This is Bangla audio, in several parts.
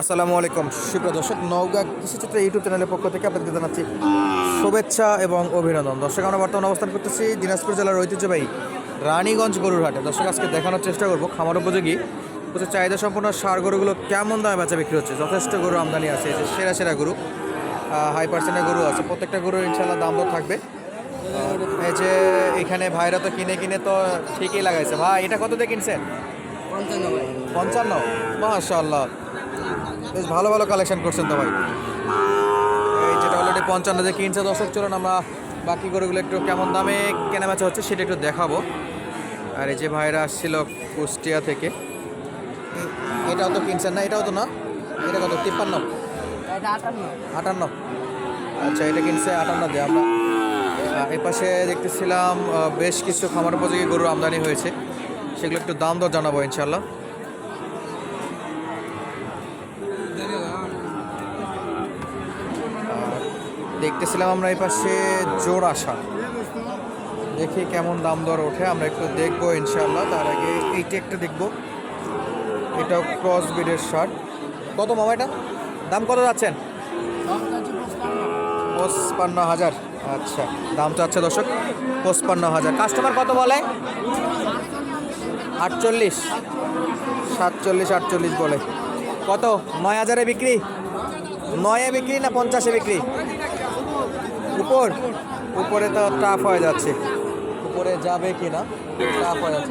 আসসালামু আলাইকুম। সুপ্রিয় দর্শক নওগাঁ কৃষিচিত্র ইউটিউব চ্যানেলের পক্ষ থেকে আপনাদেরকে জানাচ্ছি শুভেচ্ছা এবং অভিনন্দন। দর্শক আমরা বর্তমানে অবস্থান করতেছি দিনাজপুর জেলার ঐতিহ্যবাহী রানীগঞ্জ গরুর হাটে। দর্শক আজকে দেখানোর চেষ্টা করব খামার উপযোগী। প্রচুর চাহিদা সম্পন্ন সার গরুগুলো কেমন দামে বেচা বিক্রি হচ্ছে? যথেষ্ট গরু আমদানি আছে এই যে সেরা সেরা গরু। হাই পার্সেন্টের গরু আছে। প্রত্যেকটা গরুর ইনশাল্লাহ দাম তো থাকবে। এই যে এখানে ভাইরা তো কিনে কিনে তো ঠিকই লাগাইছে। ভাই এটা কত দিয়ে কিনছেন? পঞ্চান্ন মাশাল্লাহ বেশ ভালো ভালো কালেকশন করছেন তো ভাই। এই যেটা অলরেডি পঞ্চান্ন যে কিনছে দর্শক চলুন আমরা বাকি গরুগুলো একটু কেমন দামে কেনা বেচা হচ্ছে সেটা একটু দেখাবো। আর এই যে ভাইরা আসছিল কুষ্টিয়া থেকে। এটাও তো কিনছেন না? এটাও তো না? এটা কত? তিপ্পান্ন? আটান্ন। আচ্ছা এটা কিনছে আটান্ন দিয়ে আমরা। এই পাশে দেখতেছিলাম বেশ কিছু খামার উপযোগী গরুর আমদানি হয়েছে। সেগুলো একটু দাম দর জানাব ইনশাল্লাহ দেখতেছিলাম আমরা এই পাশে জোর আসা দেখি কেমন দাম দর ওঠে, আমরা একটু দেখব ইনশাল্লাহ তার আগে এইটা একটা দেখব। এটাও ক্রস বিডের শার্ট কত মামা এটা? দাম কত যাচ্ছেন? পঁচপান্ন হাজার। আচ্ছা দাম চাচ্ছে দর্শক, পঁচপান্ন হাজার। কাস্টমার কত বলে? আটচল্লিশ। সাতচল্লিশ, আটচল্লিশ বলে। কত? নয় হাজারে বিক্রি? নয়ে বিক্রি না পঞ্চাশে বিক্রি? উপর? উপরে তো টাফ হয়ে যাচ্ছে। উপরে যাবে কি না টাফ হয়ে যাচ্ছে।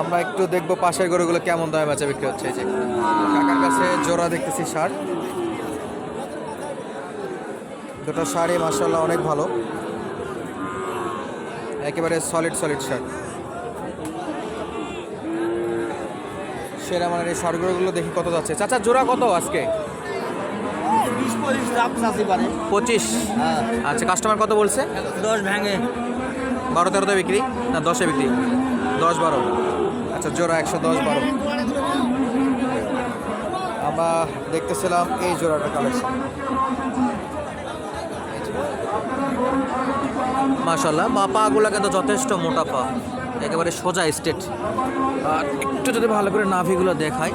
আমরা একটু দেখব পাশের গরুগুলো কেমন দামে বেচা বিক্রি হচ্ছে। এই যে কাকার কাছে জোড়া দেখতেছি সার দুটো শাড়ি মাসাল্লাহ অনেক ভালো। একেবারে সলিড সলিড শার্ট সেরা মানের এই শার্টগুলো দেখি কত যাচ্ছে। চাচা, জোড়া কত আজকে? পঁচিশ হ্যাঁ। আচ্ছা কাস্টমার কত বলছে? দশ ভেঙে। বারো তেরোতে বিক্রি? না দশে বিক্রি। দশ বারো। আচ্ছা জোড়া একশো দশ বারো। আমরা দেখতেছিলাম এই জোড়াটা কালেকশন মাশাল্লাহ মা পাগুলো কিন্তু যথেষ্ট মোটা পা একেবারে সোজা স্টেট আর একটু যদি ভালো করে নাভিগুলো দেখায়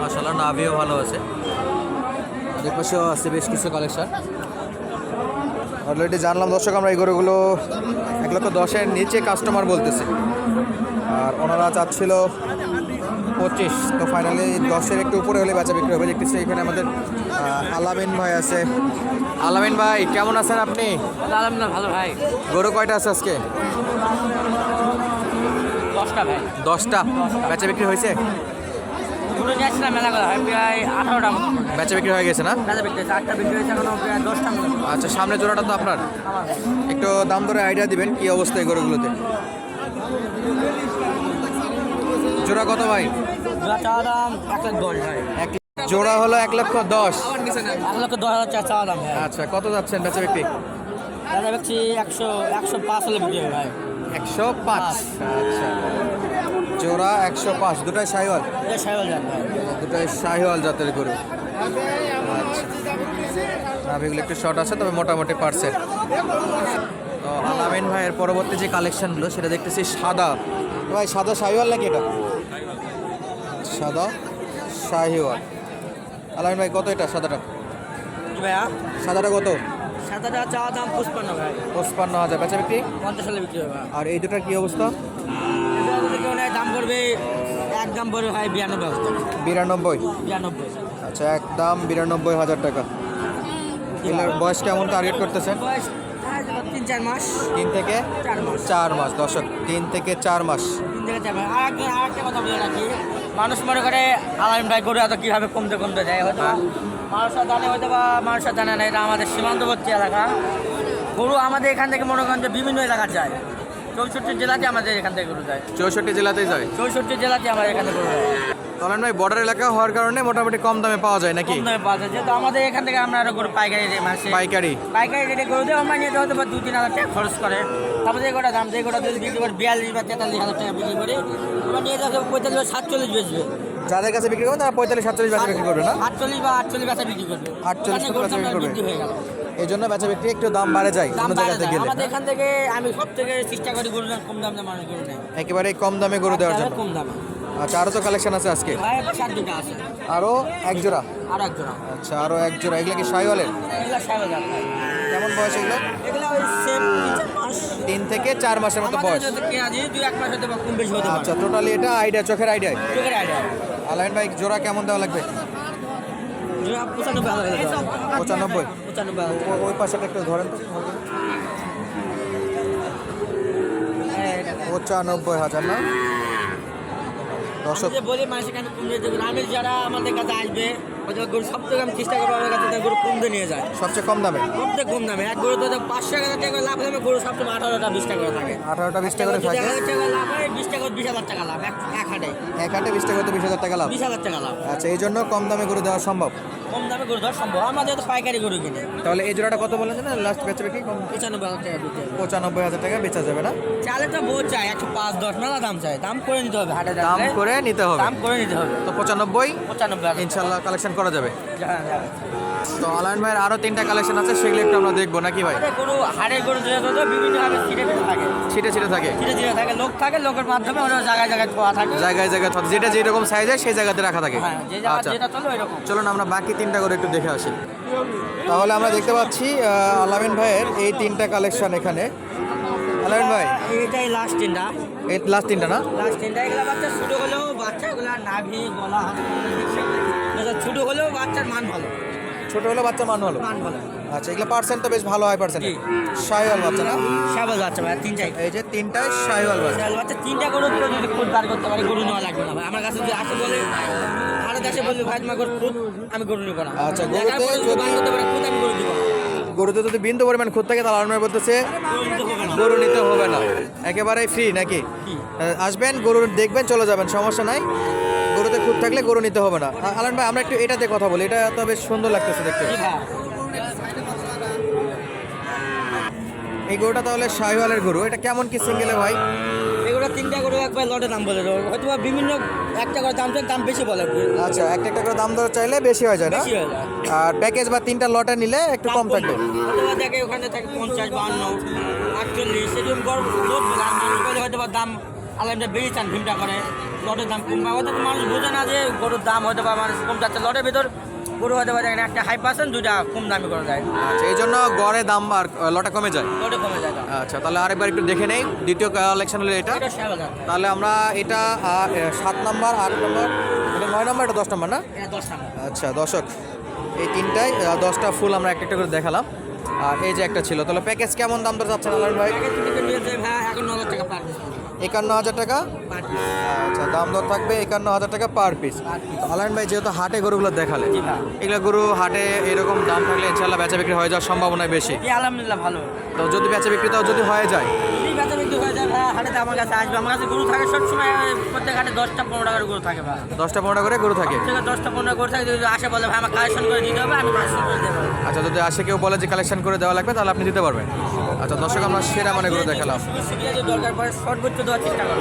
মাশাল্লাহ নাভিও ভালো আছে। ওদের পাশেও আছে বেশ কিছু কালেকশন অলরেডি জানলাম দর্শক আমরা এই গরুগুলো এক লক্ষ দশের নিচে কাস্টমার বলতেছে। আর ওনারা চাচ্ছিল পঁচিশ তো ফাইনালি দশের একটু উপরে হলে বেচা বিক্রি হবে। দেখতেছি এখানে আমাদের আলামিন ভাই আছে। আলামিন ভাই কেমন আছেন আপনি? ভালো ভাই। গরু কয়টা আছে আজকে? দশটা ভাই। দশটা। বেচা বিক্রি হয়েছে? ঘুরে যাচ্ছি না মেলা করা হয় প্রায় আঠারোটা মতো। বেচা বিক্রি হয়ে গেছে না? মেলা বিক্রি হয়েছে আটটা বিক্রি হয়েছে এখনও প্রায় দশটা মতো। আচ্ছা সামনে জোড়াটা তো আপনার। একটু দাম ধরে আইডিয়া দিবেন কি অবস্থা এই গরুগুলোতে? জোড়া কত ভাই? জোড়া দাম এক লাখ দশ ভাই। এক জোড়া হলো এক লক্ষ দশ। এক লক্ষ দশ হাজার চা চাওয়া দাম আচ্ছা কত যাচ্ছেন বেচা বিক্রি? দেখছি একশো একশো পাঁচ হলে বিক্রি হবে ভাই। একশো পাঁচ। আচ্ছা। জোড়া একশো পাঁচ দুটাই ভাই দুটাই শাহিওয়াল জাতের গরু। আচ্ছা। নাভিগুলো একটু শর্ট আছে তবে মোটামুটি পার্সেন্ট। তো আলামিন ভাইয়ের পরবর্তী যে কালেকশনগুলো সেটা দেখতেছি সাদা। ভাই সাদা শাহিওয়াল নাকি এটা? সাদা শাহিওয়াল। আলামিন ভাই কত এটা সাদাটা? ভাইয়া। সাদাটা কত? হাজার চাওয়া দাম পুষ্পান্ন ভাই। পঁচপান্ন হাজার। বেচা বিক্রি? পঞ্চাশ বিক্রি হবে আর এই দুটার কি অবস্থা? কেউ নেয় এক দাম পড়বে ভাই বিরানব্বই বিরানব্বই? বিরানব্বই। আচ্ছা একদম বিরানব্বই হাজার টাকা। এগুলোর বয়স কেমন টার্গেট করতেছেন? হ্যাঁ, তিন চার মাস। তিন থেকে চার মাস। চার মাস দর্শক তিন থেকে চার মাস। তিন থেকে চার মাস। আর একটা- কথা বলে রাখি। মানুষ মনে করে আলাইন ভাই গরু এত কীভাবে কমতে কমতে যায় হয়তো মানুষের জানে হয়তো বা মানুষের জানে না এটা আমাদের সীমান্তবর্তী এলাকা। গরু আমাদের এখান থেকে মনে করেন যে বিভিন্ন এলাকা যায়। চৌষট্টি জেলাতে আমাদের এখান থেকে গরু যায়। চৌষট্টি জেলাতেই যায়? চৌষট্টি জেলাতে আমাদের এখানে গরু যায়। তখন ভাই বর্ডার এলাকা হওয়ার কারণে মোটামুটি কম দামে পাওয়া যায় নাকি? কম দামে পাওয়া যায়। যেহেতু আমাদের এখান থেকে আমরা আরও গরু পাইকারি রে মাসে পাইকারি। পাইকারি রেটে গরু দিয়ে আমরা নিয়ে হয়তো দু তিন হাজার টাকা খরচ করে। তারপরে যে গোটা দাম যে গোটা যদি বিক্রি করে বিয়াল্লিশ বা তেতাল্লিশ হাজার টাকা বিক্রি করে আমরা নিয়ে যাব পঁয়তাল্লিশ সাতচল্লিশ বেচবে। যাদের কাছে বিক্রি করবেন তারা পঁয়তাল্লিশ সাতচল্লিশ বেচা বিক্রি করবে না? আটচল্লিশ বা আটচল্লিশ বেচা বিক্রি করবে। 48 ওখানে গরুর বেচা বিক্রি করবে। হয়ে গেল। এই জন্য বেচা বিক্রি একটু দাম বাড়ে যায় অন্য জায়গাতে গেলে। আমাদের এখান থেকে আমি সব থেকে চেষ্টা করি গরু দাম কম দামে মানুষ গরু নেয় একেবারে কম দামে গরু দেওয়ার জন্য। কম দামে। আচ্ছা আরও তো কালেকশন আছে আজকে? আরও এক জোড়া? আর একজন আচ্ছা আরও এক জোড়া। এগুলো কি এগুলো সাহেব কেমন বয়স এগুলো? তিন থেকে চার মাসের মতো বয়স। এক আচ্ছা টোটালি এটা আইডিয়া চোখের আইডিয়া চোখের আইডিয়া আলাইন ভাই জোড়া কেমন দেওয়া লাগবে? ও- ওই পাশাটা একটু ধরেন তো। পঁচানব্বই হাজার না? দর্শক বলি মানুষের কাছে কম রেটে দেবেন যারা আমাদের কাছে আসবে গরু সব থেকে আমি চেষ্টা করব আমার কাছে গরু কম দিয়ে নিয়ে যায়। সবচেয়ে কম দামে? কম দামে। এক গরু তো পাঁচশো টাকা লাভ গরু আঠারোটা বিশ টাকা করে থাকে। আঠারোটা বিশ টাকা থাকে? টাকা লাভ হয় বিশ টাকা বিশ হাজার টাকা লাভ। এক এক হাটে। এক হাটে বিশ টাকা বিশ হাজার টাকা লাভ? বিশ হাজার টাকা লাভ। আচ্ছা এই জন্য কম দামে গরু দেওয়া সম্ভব? কম দামে গরু দেওয়া সম্ভব। আমাদের তো পাইকারি গরু কিনে। তাহলে এই জোড়াটা কত বলেছে না লাস্ট বেচবে কি? কম পঁচানব্বই হাজার টাকা বিক্রি পঁচানব্বই হাজার টাকা বেচা যাবে না? চালে তো বহু চাই একশো পাঁচ দশ মেলা দাম চাই। দাম করে নিতে হবে হাটে দাম করে নিতে হবে। দাম করে নিতে হবে। তো পঁচানব্বই? পঁচানব্বই ইনশাল্লাহ কালেকশন করা যাবে। হ্যাঁ। তো আলাইন ভাইয়ের আরও তিনটা কালেকশন আছে সেগুলো একটু আমরা দেখব নাকি ভাই? গরু হাড়ের গরু বিভিন্নভাবে ছিটে ফিরে থাকে। ছিটে ছিটে থাকে? ছিটে ছিটে থাকে লোক থাকে লোকের মাধ্যমে ওরা জায়গায় জায়গায় খোয়া থাকে। জায়গায় জায়গায় থাকে। যেটা যেরকম সাইজ হয় সেই জায়গাতে রাখা থাকে? হ্যাঁ আচ্ছা। চলুন আমরা বাকি তিনটা করে একটু দেখে আসি। তাহলে আমরা দেখতে পাচ্ছি আলামিন ভাইয়ের এই তিনটা কালেকশন এখানে। আলামিন ভাই? এইটাই লাস্ট তিনটা। এই লাস্ট তিনটা না? লাস্ট তিনটা এগুলো বাচ্চা ছোটো হলেও বাচ্চাগুলো নাভি গলা ছোটো হলেও বাচ্চার মান ভালো। ছোট হলো বাচ্চা মান মান ভালো। আচ্ছা এগুলো পার্সেন্ট তো বেশ ভালো হয় পার্সেন্ট শাহিওয়াল বাচ্চা না? শাহিওয়াল বাচ্চা ভাই তিন চাই এই যে তিনটায় শাহিওয়াল বাচ্চা। শাহিওয়াল বাচ্চা তিনটা গরু যদি খুদ বার করতে পারি গরু নেওয়া লাগবে না ভাই। আমার কাছে যদি আসে বলে ভালো দেশে বলবে ভাই তোমার গরু আমি গরু নেব না। আচ্ছা, গরু তো যদি বার করতে পারে খুদ আমি গরু দিব। গরুতে যদি বিন্দু পরিমাণ খুদ থাকে, তাহলে আলামিন ভাই বলতেছে, গরু নিতে হবে না। একেবারে ফ্রি নাকি? আসবেন, গরু দেখবেন, চলে যাবেন, সমস্যা নাই। গরুতে খুদ থাকলে গরু নিতে হবে না। আ- আলান ভাই, আমরা একটু এটাতে কথা বলি, এটা তো বেশ সুন্দর লাগতেছে দেখতে। এই গরুটা তাহলে শাহিওয়ালের গরু, এটা কেমন কি সিঙ্গেলে ভাই? তিনটা করে একবার লটে দাম বলে দেবো। হয়তো বিভিন্ন একটা করে দাম দাম বেশি বলে আচ্ছা একটা একটা করে দাম দর চাইলে বেশি হয়ে যায় না? আর প্যাকেজ বা তিনটা লটে নিলে একটু কম থাকবে? দেখে ওখানে থাকে পঞ্চাশ বান্ন আটচল্লিশ। এরকম হয়তো বা দাম আলাদা বেশি চান ভীমটা করে। লটের দাম কম হয়তো মানুষ বোঝে না যে গরুর দাম হয়তো বা মানুষ কম যাচ্ছে। লটের ভিতর গরু হয়তো বা দেখেন একটা হাই পার্সেন্ট দুইটা কম দামি করে যায় আচ্ছা এই জন্য গড়ে দাম আর লটা কমে যায়? লটে কমে যায় আচ্ছা তাহলে আরেকবার একটু দেখে নেই দ্বিতীয় কালেকশন হলো এটা। তাহলে আমরা এটা সাত নাম্বার আট নাম্বার এটা নয় নাম্বার এটা দশ নাম্বার না? আচ্ছা দশক এই তিনটায় দশটা ফুল আমরা একটা একটা করে দেখালাম। আর এই যে একটা ছিল তাহলে প্যাকেজ কেমন দাম দর যাচ্ছে যায় ভাই? একান্ন হাজার টাকা? আচ্ছা দাম দর থাকবে একান্ন হাজার টাকা পার পিস আলায়ন ভাই যেহেতু হাটে গরুগুলো দেখালে এগুলো গরু হাটে এরকম দাম থাকলে ইনশাল্লাহ বেচা বিক্রি হয়ে যাওয়ার সম্ভাবনা বেশি। আলহামদুলিল্লাহ ভালো। তো যদি বেচা বিক্রি তাও যদি হয়ে যায়? বেচা বিক্রি হয়ে যায় ভাই হাটে আমার কাছে আসবে। আমার কাছে গরু থাকে সবসময় প্রত্যেক হাটে দশটা পনেরো টাকার গরু থাকে ভাই। দশটা পনেরো করে গরু থাকে? থেকে দশটা পনেরো করে থাকে যদি আসে বলে ভাই আমার কালেকশন করে দিতে হবে আমি কালেকশন করে দেবো আচ্ছা যদি আসে কেউ বলে যে কালেকশন করে দেওয়া লাগবে তাহলে আপনি দিতে পারবেন। আচ্ছা দর্শক আমরা সেরা মানে গরু দেখালাম। দরকার পড়ে সর্বোচ্চ দেওয়ার চেষ্টা করব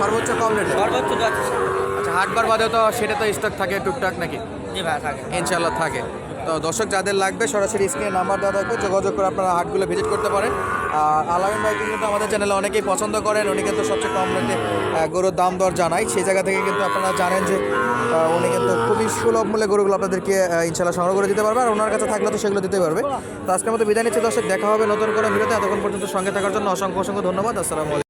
সর্বোচ্চ কম রেটে? সর্বোচ্চ দেওয়ার চেষ্টা আচ্ছা হাটবার বাদেও তো সেটা তো স্টক থাকে টুকটাক নাকি? জি ভাই থাকে। ইনশাল্লাহ থাকে। তো দর্শক যাদের লাগবে সরাসরি স্ক্রিনে নাম্বার দেওয়া থাকবে। যোগাযোগ করে আপনারা হাটগুলো ভিজিট করতে পারেন। আর আলামিন ভাইকে কিন্তু আমাদের চ্যানেলে অনেকেই পছন্দ করেন, উনি কিন্তু সবচেয়ে কম রেটে গরুর দাম দর জানাই সেই জায়গা থেকে কিন্তু আপনারা জানেন যে উনি কিন্তু খুবই সুলভ মূল্যে গরুগুলো আপনাদেরকে ইনশাল্লাহ সংগ্রহ করে দিতে পারবে, আর ওনার কাছে থাকলে তো সেগুলো দিতে পারবে। তো আজকের মতো বিদায় নিচ্ছে, দর্শক, দেখা হবে নতুন করে ভিডিওতে, এতক্ষণ পর্যন্ত সঙ্গে থাকার জন্য অসংখ্য অসংখ্য ধন্যবাদ, আসসালামু